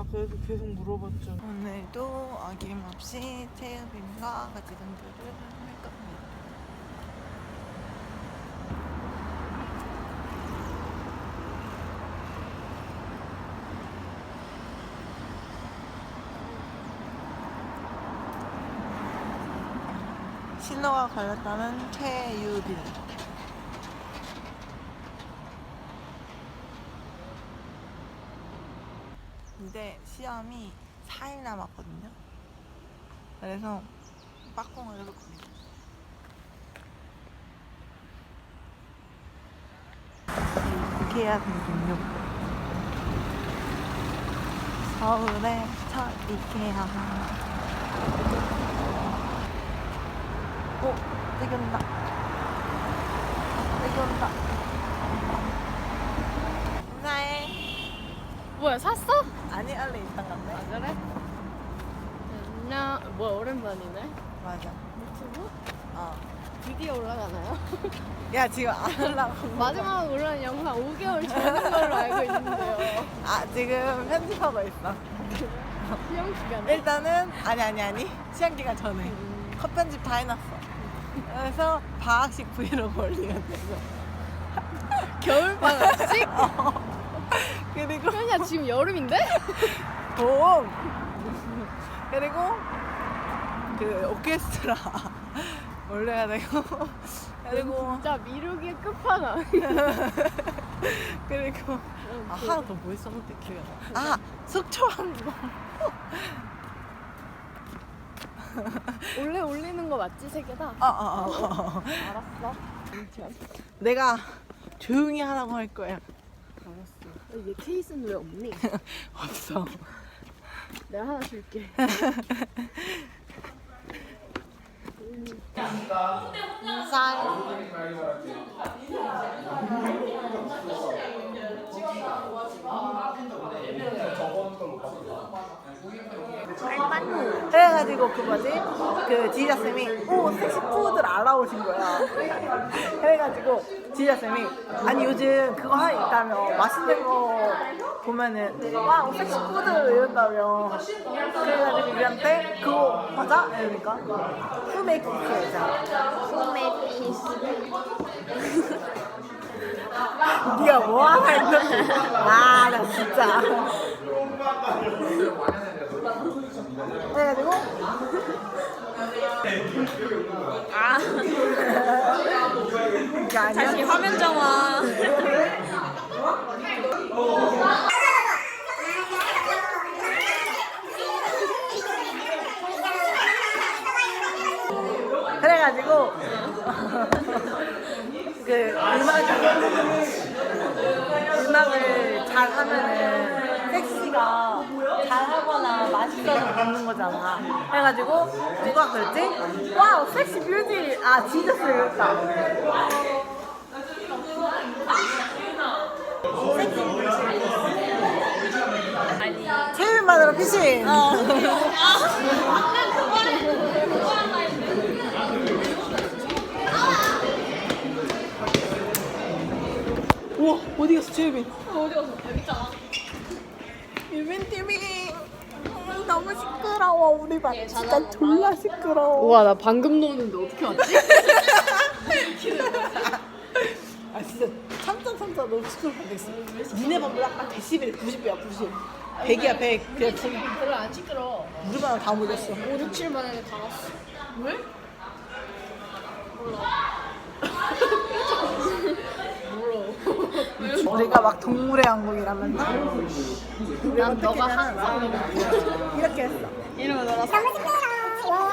나 그래서 계속 물어봤잖아. 오늘도 어김없이 태엽임과 같이 등교를 할 겁니다. 신호가 걸렸다는 최유빈. 이제 시험이 4일 남았거든요. 그래서 빡공을 해볼 겁니다. 이케아 등등요. 서울의 첫 이케아. 오. 여기 온다. 인사해. 뭐야 샀어? 아니, 일단 간대. 아 그래? 안녕 뭐야 오랜만이네 맞아. 유튜브? 어. 드디어 올라가나요? 야, 지금 안 하려고. 마지막 올라온 영상 5개월 전인 걸로 알고 있는데요 아, 지금 편집하고 있어. 시험 기간에? 일단은, 아니, 아니, 아니. 시험 기간 전에. 컷 편집 다 해놨어. 그래서 방학식 브이로그 올리면 되고. 겨울방학식? 그리고 현이야 지금 여름인데? 봄. 그리고 그 오케스트라 올려야 되고. 그리고 진짜 미루기의 끝판왕 그리고 아 하나 더뭐 했었는데 기억이 안 나. 아 속초 항공. 원래 올리는 거 맞지 세 개다? 어, 어, 어, 어. 알았어 내가 조용히 하라고 할 거야. 얘 케이스는 왜 없니? 없어. 내가 하나 줄게 그래가지고 그 뭐지? 그 지휘자쌤이 오 섹시푸드를 알아오신 거야. 그래가지고 지휘자쌤이 아니 요즘 그거 하나 있다며. 맛있는 거 보면은 와 섹시푸드 이런다며. 그래가지고 우리한테 그거 하자. 이러니까 후메이크 해자. 소메피스. 네가 뭐 하나 했는데. 아나 진짜 그래가지고. 아. 다시 화면 정화 있어서 듣는 거잖아. 그래가지고 누가 그랬지? 와우 섹시 뮤직 아 진짜 쓰였다. 체육만으로 피싱. 우와 어디 갔어 최유빈? 어디 갔어? 여기 있잖아. 유빈 TV 음, 너무 시끄러워 우리 반 진짜 졸라 시끄러워. 우와 나 방금 노는데 어떻게 왔지? 아 진짜 참자 참자 너무 시끄러워 되겠어. 니네 반보다 딱 데시벨 90이야 90. 100이야 100. 그냥 기- 별로 안 시끄러 우리 반은 다 몰렸어. 5, 6, 7만 원에 다 왔어 왜? 우리가 막 동물의 왕국이라면서 난 너가 한 상황이다 이렇게 했어. 이러면 너랑 너무 시끄러워.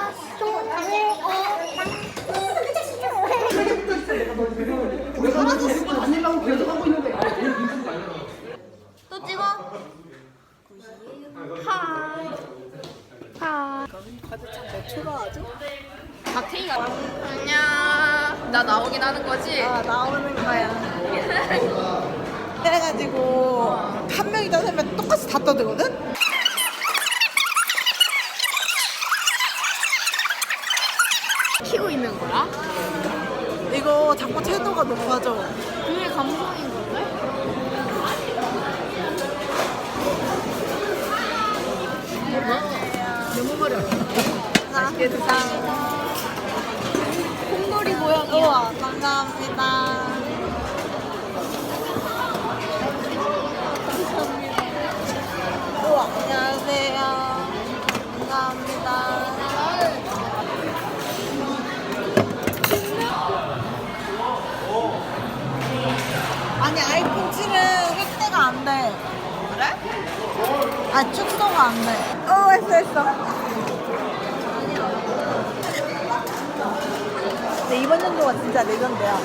또 찍어. 박태희가 안녕 나 나오긴 하는 거지? 아 나오는 거야. 그래가지고 한 명이 떠들면 똑같이 다 떠들거든. 키고 있는 거야? 이거 자꾸 채도가 높아져. 그게 감성인 건데? 너무 머리 맛 감사합니다. 안녕하세요. 감사합니다. 아니 아이폰 7은 획대가 안 돼. 그래? 아 축소가 안 돼. 어 했어 했어. 이번 연도가 진짜 레전드야.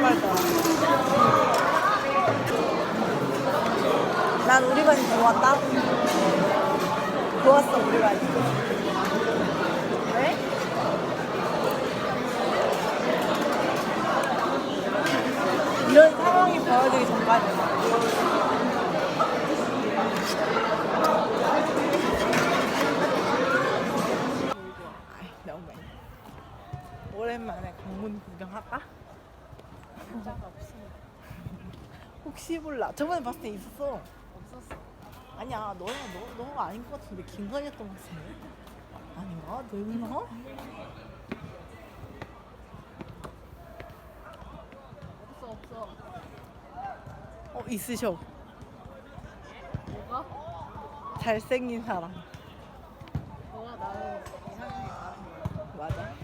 빨더라. 난 우리 반이 좋았다. 좋았어 우리 반이. 왜? 이런 상황이 벌어지기 전까지. 아이, 너무 많이. 오랜만에 강문 구경 할까? 진짜가 없어. 혹시 몰라. 저번에 봤을 때 있었어. 없었어. 아니야, 너야, 너, 너가 아닌 것 같은데 김건이었던 것 같은데. 아닌가? 너였나? 없어 없어. 어, 있으셔. 뭐가? 잘생긴 사람. 뭐가 나는 이상형이 나는 거야. 맞아.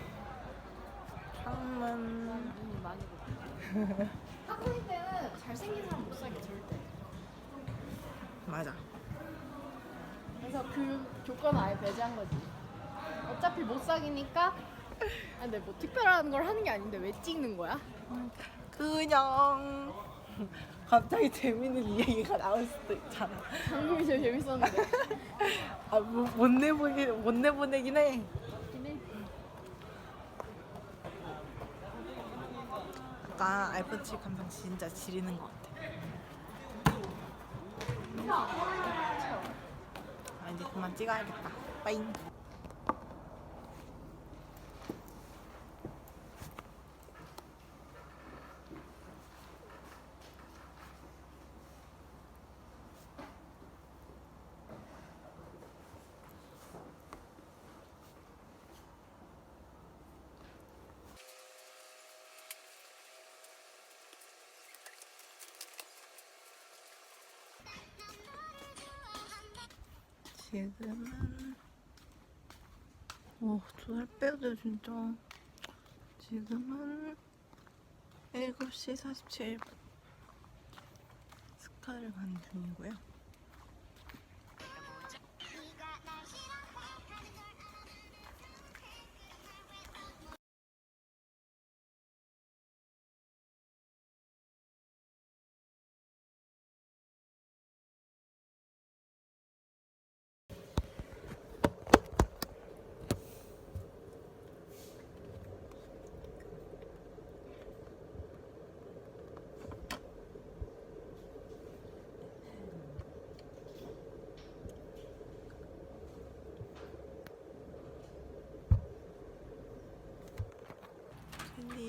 창문. 눈이 많이 고 학생 때는 잘생긴 사람 못 사귀어 절대. 맞아. 그래서 그 조건을 아예 배제한 거지. 어차피 못 사귀니까. 아, 근데 뭐 특별한 걸 하는 게 아닌데 왜 찍는 거야? 그냥. 갑자기 재밌는 이야기가 나올 수도 있잖아. 방금이 제일 재밌었는데. 아, 뭐, 못 내보기, 못 내보내긴 해. 근데 약간 아이폰 7 감성 진짜 지리는 것 같아. 아, 이제 그만 찍어야겠다. 빠잉. 지금은 오, 두살 빼야 돼 진짜. 지금은 7시 47분. 스카를 가는 중이고요.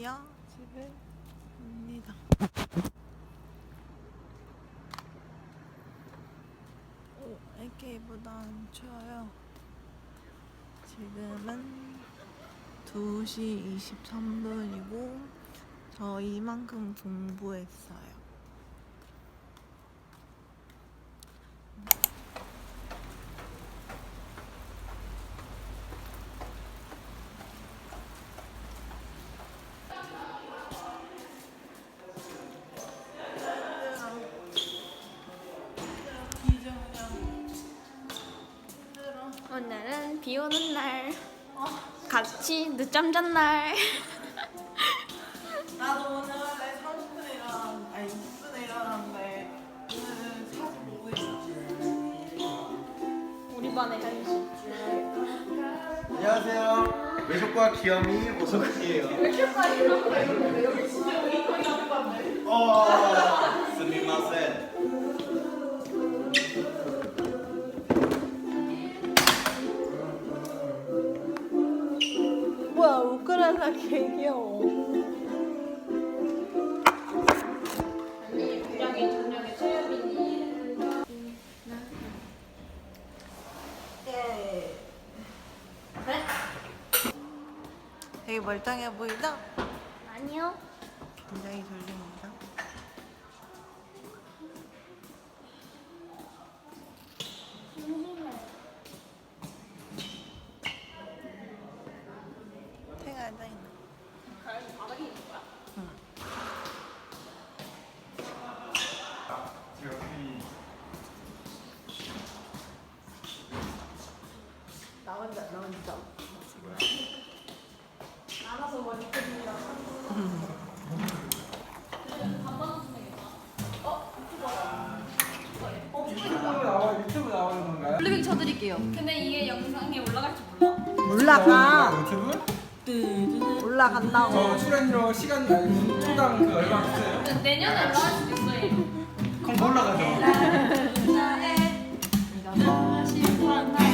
드디어 집에 옵니다. 오, AK보단 추워요. 지금은 2시 23분이고 저 이만큼 공부했어요. 비 오는 날. 같이 늦잠 잔 날. 나도 오늘 원래 30분에 일어났, 아니 20분에 일어났는데 오늘은 45분에 우리 반의 현실. 안녕하세요. 외국과 귀염이 오석이에요. 어, 스미마센. 하나 개 귀여워. 되게 멀쩡해 보이죠? 아니요. 굉장히 졸리네. 쳐드릴게요. 근데 이게 영상에 올라갈지 몰라. 올라가. 유튜브? 올라간다고. 저 출연료 시간 초당 그 얼마 있어요? 내년에 올라갈 수도 있어. 얘. 그럼 뭐 올라가죠. 달라지는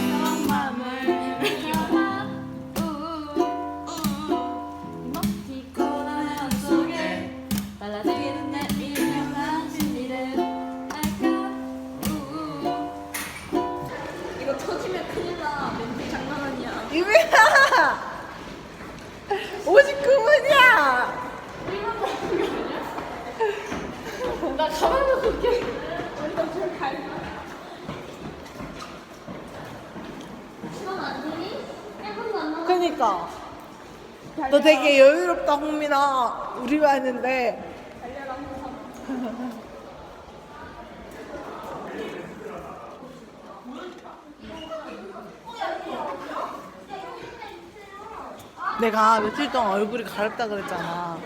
이거 터지면 큰일 나. 멘트 장난 아니야. 유미야! 59분이야! 나 가만 놓고 올게. 우리가 좀 갈까? 시간 안 되니? 1분도 안 남았어. 그니까. 너 되게 여유롭다, 홍민아. 우리 왔는데. 내가 며칠 동안 얼굴이 가렵다 그랬잖아.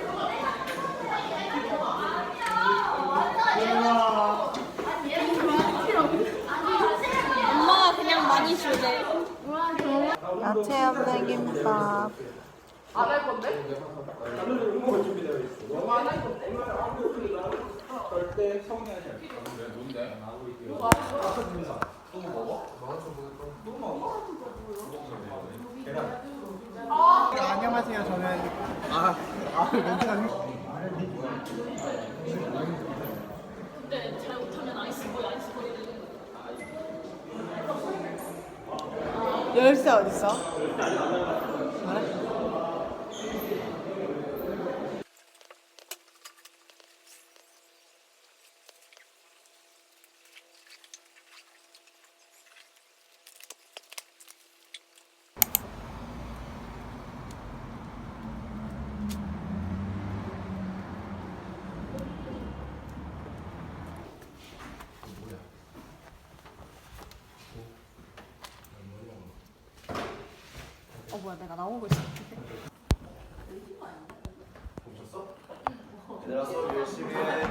엄마가 그냥 많이 주래. 야채 없는 김밥. 절대 서운해하지 않을 뭔데? 안녕 하세요, 저는. 아, 아, 멘트가 근데 잘 못하면 아이스 거의 아이스 거의 되는 거. 열쇠 어딨어? 어 뭐야 내가 나오고 있어. 얘들아 수업 열심히 해.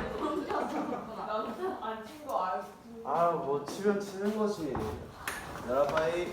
아뭐 치면 치는 거지. 얘들아 빠이.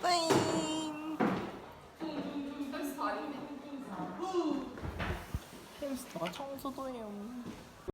뿌잉. 햄스터가 청소도 해요.